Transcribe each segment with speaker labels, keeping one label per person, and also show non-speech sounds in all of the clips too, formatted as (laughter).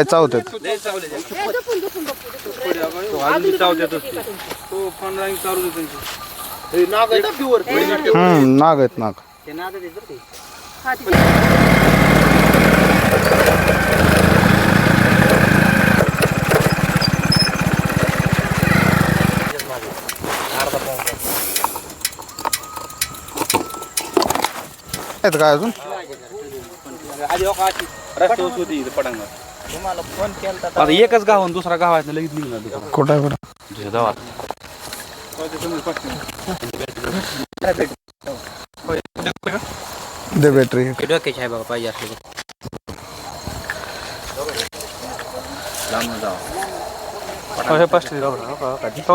Speaker 1: चावतात हम्म नाग आहेत नाग. आहेत काय अजून?
Speaker 2: रस्त्यावर होती आता एकच गाव आणि दुसरा गाव आहे लगेच निघणार दुसरा
Speaker 1: कुठं आहे
Speaker 2: दुसऱ्या गावात.
Speaker 1: दे बॅटरी
Speaker 2: डोक्याची आहे बघा पाहिजे असले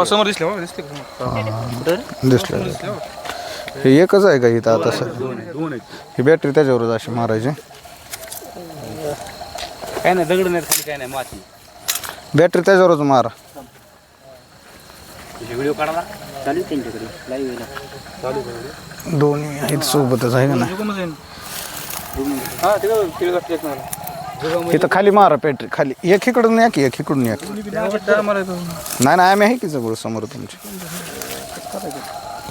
Speaker 3: समोर दिसले हो, दिसले का? समोर?
Speaker 1: दिसलं. हे. एकच आहे का इथं आता? सर
Speaker 2: दोन आहे दोन आहेत.
Speaker 1: ही बॅटरी त्याच्यावरच अशी मारायची.
Speaker 2: काय नाही दगड नाही खाली काय नाही माती.
Speaker 1: बॅटरी त्याच्यावरच मारा.
Speaker 2: तुझे व्हिडिओ चालू आहे त्यांच्याकडे लाईव्ह चालू
Speaker 1: दोन्ही आहेत सोबतच आहे का नाही?
Speaker 3: कोण जाईन? हा ते काय तिळ घातली एक मला.
Speaker 1: इथं खाली मारा बॅटरी खाली. एक इकडून या की एक. इकडून या की. नाही नाही आम्ही आहे की जवळ समोर तुमची.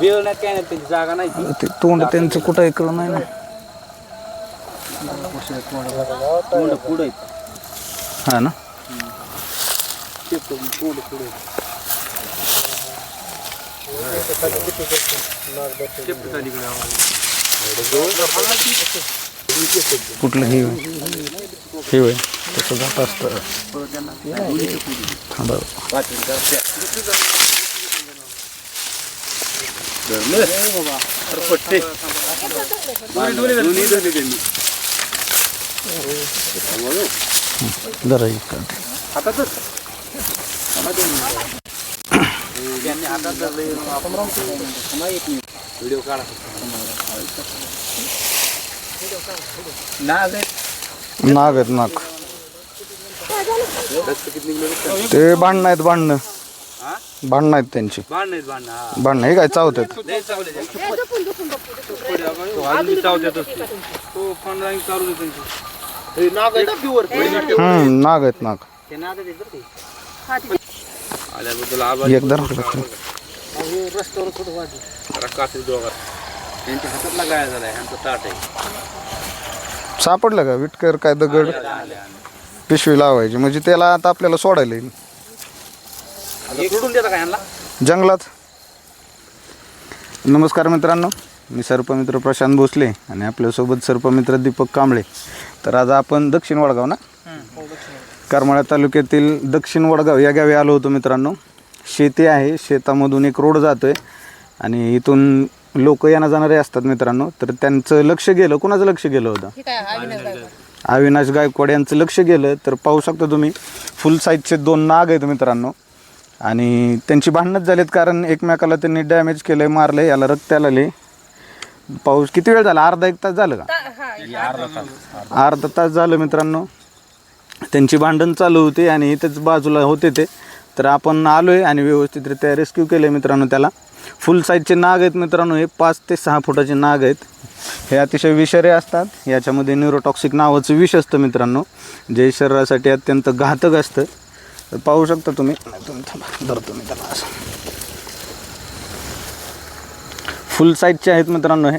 Speaker 2: वेळ नाही काय नाही त्यांची जागा नाही ती.
Speaker 1: ते तोंड त्यांचं कुठं इकडं नाही ना.
Speaker 2: तोंड पुढे
Speaker 1: हा ना?
Speaker 2: तोंड पुढे
Speaker 1: कुठलं हे हे होय तसं जात असतं थांबा.
Speaker 2: पट्टे दोन्ही धरले त्यांनी
Speaker 1: जरा
Speaker 2: व्हिडिओ काढा नाग आहेत
Speaker 1: नाग. आहेत नाग ते भांडणं आहेत भांडणं.
Speaker 2: हा
Speaker 1: भांडणं आहेत त्यांची.
Speaker 2: हा
Speaker 1: भांडणं हे काय चावतात
Speaker 2: लय
Speaker 1: हम्म नाग आहेत नाग.
Speaker 2: आल्याबद्दल आभार.
Speaker 1: एक धरा
Speaker 2: कात्री त्यांच्या हातातला ताट
Speaker 1: सापडलं का? विटकर काय दगड? पिशवी लावायची. म्हणजे त्याला आता आपल्याला सोडायला येईल.
Speaker 2: आता सोडून देता का ह्यांना?
Speaker 1: जंगलात. नमस्कार मित्रांनो. मी सर्पमित्र प्रशांत भोसले आणि आपल्यासोबत सर्पमित्र दीपक कांबळे. तर आज आपण दक्षिण वडगाव ना? करमाळा तालुक्यातील दक्षिण वडगाव या गावी आलो होतो मित्रांनो. शेती आहे शेतामधून एक रोड जातो आहे आणि इथून लोक येणं जाणारे असतात मित्रांनो. तर त्यांचं लक्ष गेलं कोणाचं लक्ष गेलं होतं? अविनाश गायकवाड. यांचं लक्ष गेलं तर पाहू शकता तुम्ही फुल साईजचे दोन नाग आहेत मित्रांनो. आणि त्यांची भांडणच झालीत कारण एकमेकाला त्यांनी डॅमेज केलंय मारलंय याला रक्त आले पाऊस किती वेळ झाला? अर्धा एक तास झालं का? अर्धा तास. झालं मित्रांनो. त्यांची भांडण चालू होती आणि इथेच बाजूला होते ते. तर आपण आलोय आणि व्यवस्थितरित्या रेस्क्यू केले मित्रांनो त्याला. फुल साईजचे नाग आहेत मित्रांनो. हे पाच ते सहा फुटाचे नाग आहेत. हे अतिशय विषारी असतात. याच्यामध्ये न्यूरोटॉक्सिक नावाचं विष असतं मित्रांनो. जे शरीरासाठी अत्यंत घातक असतं. तर पाहू शकता तुम्ही. तुम्ही थांबा. धरतो मी त्याला असं. फुल साईजचे आहेत मित्रांनो हे.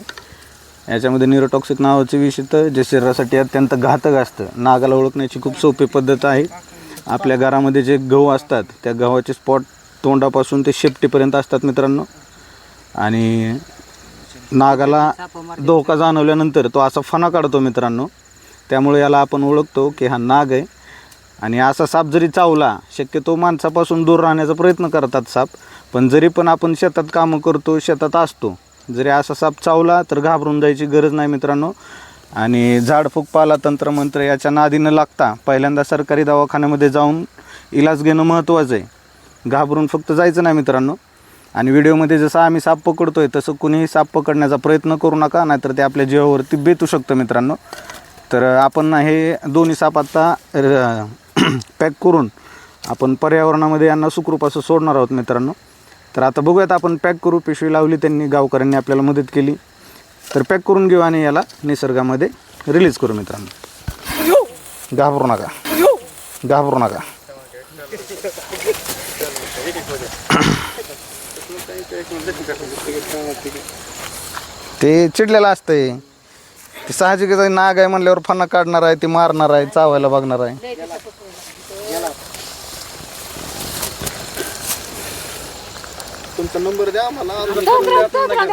Speaker 1: याच्यामध्ये न्यूरोटॉक्सिक नावाचे विष तर जे शरीरासाठी अत्यंत घातक असतं. नागाला ओळखण्याची खूप सोपी पद्धत आहे. आपल्या घरामध्ये जे गहू असतात त्या गव्हाचे स्पॉट तोंडापासून ते शेपटीपर्यंत असतात मित्रांनो. आणि नागाला धोका जाणवल्यानंतर तो असा फणा काढतो मित्रांनो. त्यामुळे याला आपण ओळखतो की हा नाग आहे. आणि असा साप जरी चावला शक्यतो माणसापासून दूर राहण्याचा प्रयत्न करतात साप. पण जरी पण आपण शेतात कामं करतो शेतात असतो जरी असा साप चावला तर घाबरून जायची गरज नाही मित्रांनो. आणि झाडफूक पाला तंत्रमंत्र याच्या नादी न लागता पहिल्यांदा सरकारी दवाखान्यामध्ये जाऊन इलाज घेणं महत्त्वाचं आहे. घाबरून फक्त जायचं नाही मित्रांनो. आणि व्हिडिओमध्ये जसं आम्ही साप पकडतो आहे तसं कुणीही साप पकडण्याचा प्रयत्न करू नका नाहीतर ते आपल्या जीवावरती बेतू शकतं मित्रांनो. तर आपण हे दोन्ही साप आता (clears throat) पॅक करून आपण पर्यावरणामध्ये यांना सुखरूप असं सोडणार आहोत मित्रांनो. तर आता बघूयात आपण पॅक करू. पिशवी लावली त्यांनी गावकऱ्यांनी आपल्याला मदत केली. तर पॅक करून घेऊ आणि याला निसर्गामध्ये रिलीज करू मित्रांनो. घाबरू नका. घाबरू नका. ते चिडलेलं असतंय. ते साहजिकच नाग आहे म्हणल्यावर फणा काढणार आहे ते मारणार आहे चावायला बघणार आहे.
Speaker 3: तुमचा नंबर द्या मला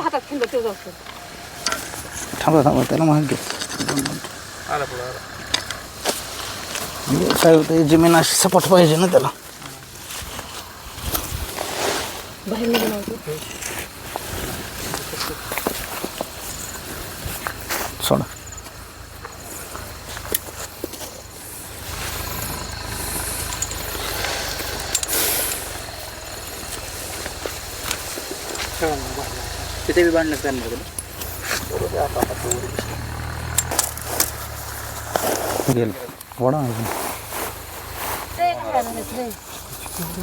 Speaker 4: हातात खेळलं ते जाऊ
Speaker 1: थांबा थांबा त्याला माहिती घे.
Speaker 3: आला पुढं आला.
Speaker 1: म्हणजे काय होतं जमीन अशी सपाट पाहिजे ना त्याला.
Speaker 4: बाहेर निघून आलो.
Speaker 1: सोडा.
Speaker 2: तिथे बी बांधलं करणार
Speaker 1: गेल. वडा अजून.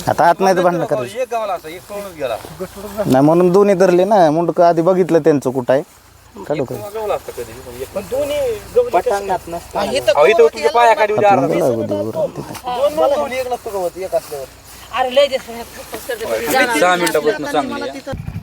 Speaker 1: आता आत नाही तर भांडणं करायचं.
Speaker 2: एक गावाला असा एक पळूनच गेला.
Speaker 1: नाही म्हणून दोन्ही धरले ना मुंडक आधी बघितलं त्यांचं कुठं आहे. काढू का?
Speaker 2: गावाला असतं कधी? पण एक पण पटांगणात नसतं. अहो, इथं तुमच्या पायाखाली उद्या
Speaker 1: आपल्याला गेला बुद्धीवर तिथे.
Speaker 4: अरे लय दिवस
Speaker 2: सहा मिनिटापासून चांगली आहे.